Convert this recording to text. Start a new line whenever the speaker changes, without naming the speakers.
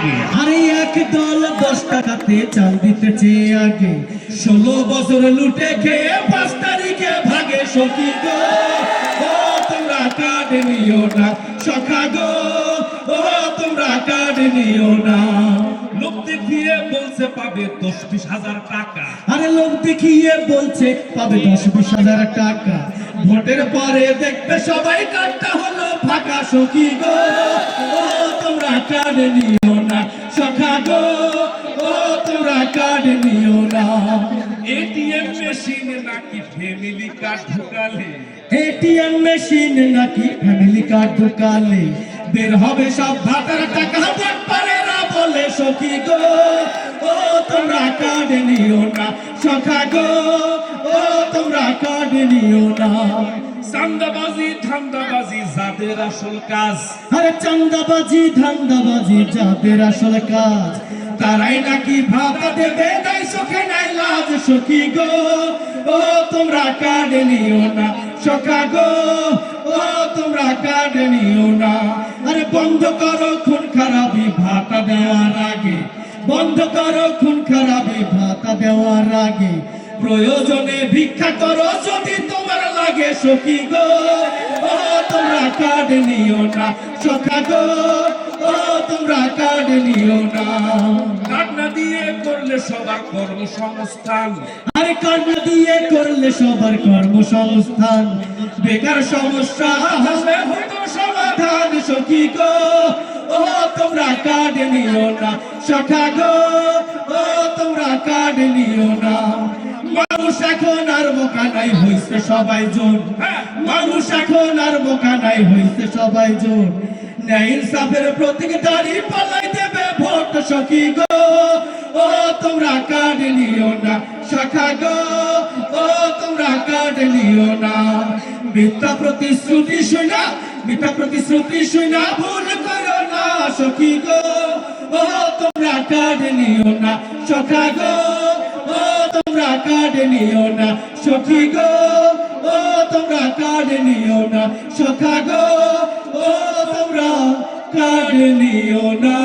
আগে।
আরে এক দল দশ টাকাতে চাল দিতেছে আগে। ষোলো বছর লুটে খেয়ে পাঁচ তারিখে ভাগে সখী গো। ও, তোমরা কার্ড নিও না, সখা গো। ও, তোমরা কার্ড নিও না।
লোক দেখিয়ে বলছে, পাবে দশ বিশ হাজার টাকা।
আরে লোক দেখিয়ে বলছে, পাবে দশ বিশ হাজার টাকা। ভোটের পরে দেখবে সবাই কার্ডটা হলো, ফাঁকা সখী গো। তোমরা কার্ড নিও না সখা গো ও তোমরা কার্ড নিও না।
এটিএম মেশিনে নাকি ফ্যামিলি কার্ড ঢুকালে?
এটিএম মেশিন নাকি ফ্যামিলি কার্ড ঢুকালে? বের হবে সব ভাতার টাকা ভোট পারেরা বলে সখী গো ও তোমরা কার্ড নিও না। সখা গো ও তোমরা কার্ড নিও না।
চান্দাবাজি ধান্দাবাজি যাদের আসল কাজ।
আরে চান্দাবাজি ধান্দাবাজি যাদের আসল কাজ। তারাই নাকি ভাতা দেবে তাই সখে নাই লাজ সখী গো। ও তোমরা কার্ড নিও না সখা গো। ও তোমরা কার্ড নিও না। আরে বন্ধ করো খুন খারাপি ভাতা দেওয়ার আগে। বন্ধ করো খুন খারাপি ভাতা দেওয়ার আগে। প্রয়োজনে ভিক্ষা করো যদি তোমার লাগে সখী গো। কার্ড নিও না সখা গো ও তোমরা কার্ড নিও না।
কার্ড না দিয়ে করলে সবার কর্মসংস্থান।
আরে কার্ড দিয়ে করলে সবার কর্মসংস্থান। বেকার সমস্যা হবে হতো সমাধান সখী গো ও তোমরা কার্ড নিও না। সখা গো ও তোমরা কার্ড নিও না। মানুষ এখন আর বোকা নাই হইছে সবাই জোর। মানুষ এখন আর বোকা নাই হইছে সবাই জোর। ন্যায় ইনসাফের প্রতীক দাঁড়ি পালাই দেবে ভোট সখী গো। ও তোমরা কার্ড নিও না শাখা গো। ও তোমরা কার্ড নিও না। মিথ্যা প্রতিশ্রুতি শুনা মিথ্যা প্রতিশ্রুতি শুনা ভুল করো না সখী গো। ও তোমরা কার্ড নিও না সখা গো। কার্ড নিও না, সখী গো। ও, তোমরা কার্ড নিও না, সখা গো। ও, তোমরা কার্ড নিও না।